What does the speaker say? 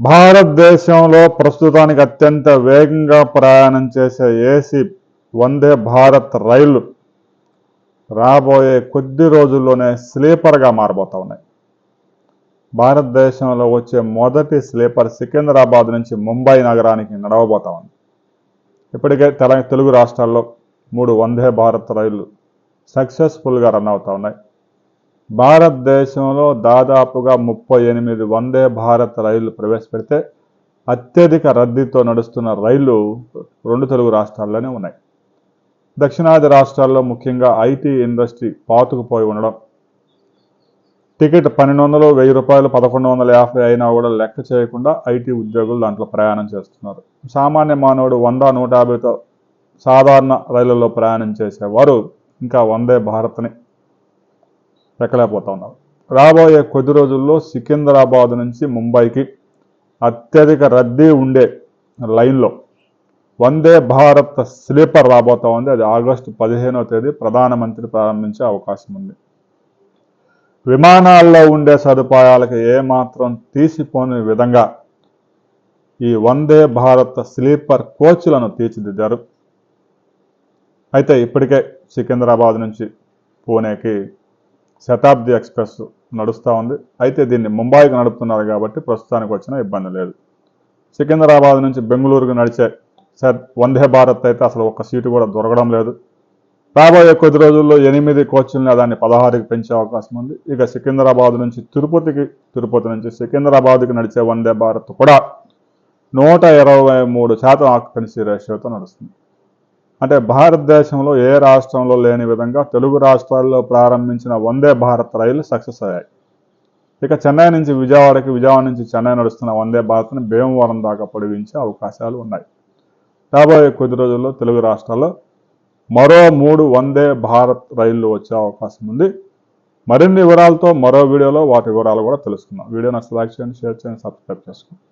భారతదేశంలో ప్రస్తుతానికి అత్యంత వేగంగా ప్రయాణం చేసే ఏసీ వందే భారత్ రైలు రాబోయే కొద్ది రోజుల్లోనే స్లీపర్గా మారబోతా ఉన్నాయి. భారతదేశంలో వచ్చే మొదటి స్లీపర్ సికింద్రాబాద్ నుంచి ముంబై నగరానికి నడవబోతా ఉంది. ఇప్పటికే తెల తెలుగు రాష్ట్రాల్లో మూడు వందే భారత్ రైళ్ళు సక్సెస్ఫుల్గా రన్ అవుతా ఉన్నాయి. భారతదేశంలో దాదాపుగా ముప్పై ఎనిమిది వందే భారత్ రైళ్ళు ప్రవేశపెడితే అత్యధిక రద్దీతో నడుస్తున్న రైళ్ళు రెండు తెలుగు రాష్ట్రాల్లోనే ఉన్నాయి. దక్షిణాది రాష్ట్రాల్లో ముఖ్యంగా ఐటీ ఇండస్ట్రీ పాతుకుపోయి ఉండడం టికెట్ పన్నెండు వందలు వెయ్యి రూపాయలు పదకొండు వందల యాభై అయినా కూడా లెక్క చేయకుండా ఐటీ ఉద్యోగులు దాంట్లో ప్రయాణం చేస్తున్నారు. సామాన్య మానవుడు వంద నూట యాభైతో సాధారణ రైళ్ళలో ప్రయాణం చేసేవారు ఇంకా వందే భారత్ని. ఎక్కలేకపోతా ఉన్నారు రాబోయే కొద్ది రోజుల్లో సికింద్రాబాద్ నుంచి ముంబైకి అత్యధిక రద్దీ ఉండే లైన్లో వందే భారత్ స్లీపర్ రాబోతా ఉంది. అది ఆగస్టు పదిహేనవ తేదీ ప్రధానమంత్రి ప్రారంభించే అవకాశం ఉంది. విమానాల్లో ఉండే సదుపాయాలకు ఏమాత్రం తీసిపోని విధంగా ఈ వందే భారత్ స్లీపర్ కోచ్లను తీర్చిదిద్దారు. అయితే ఇప్పటికే సికింద్రాబాద్ నుంచి పూణేకి శతాబ్ది ఎక్స్ప్రెస్ నడుస్తూ ఉంది. అయితే దీన్ని ముంబైకి నడుపుతున్నారు కాబట్టి ప్రస్తుతానికి వచ్చిన ఇబ్బంది లేదు. సికింద్రాబాద్ నుంచి బెంగళూరుకు నడిచే సర్ వందే భారత్ అయితే అసలు ఒక్క సీటు కూడా దొరకడం లేదు. రాబోయే కొద్ది రోజుల్లో ఎనిమిది కోచ్లను దాన్ని పదహారుకి పెంచే అవకాశం ఉంది. ఇక సికింద్రాబాద్ నుంచి తిరుపతికి తిరుపతి నుంచి సికింద్రాబాద్కి నడిచే వందే భారత్ కూడా నూట ఇరవై మూడు శాతం ఆక్యుపెన్సీ రేషియోతో నడుస్తుంది. అంటే భారతదేశంలో ఏ రాష్ట్రంలో లేని విధంగా తెలుగు రాష్ట్రాల్లో ప్రారంభించిన వందే భారత్ రైలు సక్సెస్ అయ్యాయి. ఇక చెన్నై నుంచి విజయవాడకి విజయవాడ నుంచి చెన్నై నడుస్తున్న వందే భారత్ని భీమవరం దాకా పొడిగించే అవకాశాలు ఉన్నాయి. రాబోయే కొద్ది రోజుల్లో తెలుగు రాష్ట్రాల్లో మరో మూడు వందే భారత్ రైళ్ళు వచ్చే అవకాశం ఉంది. మరిన్ని వివరాలతో మరో వీడియోలో వాటి వివరాలు కూడా తెలుసుకుందాం. వీడియో నచ్చితే లైక్ చేయండి షేర్ చేయండి సబ్స్క్రైబ్ చేసుకోండి.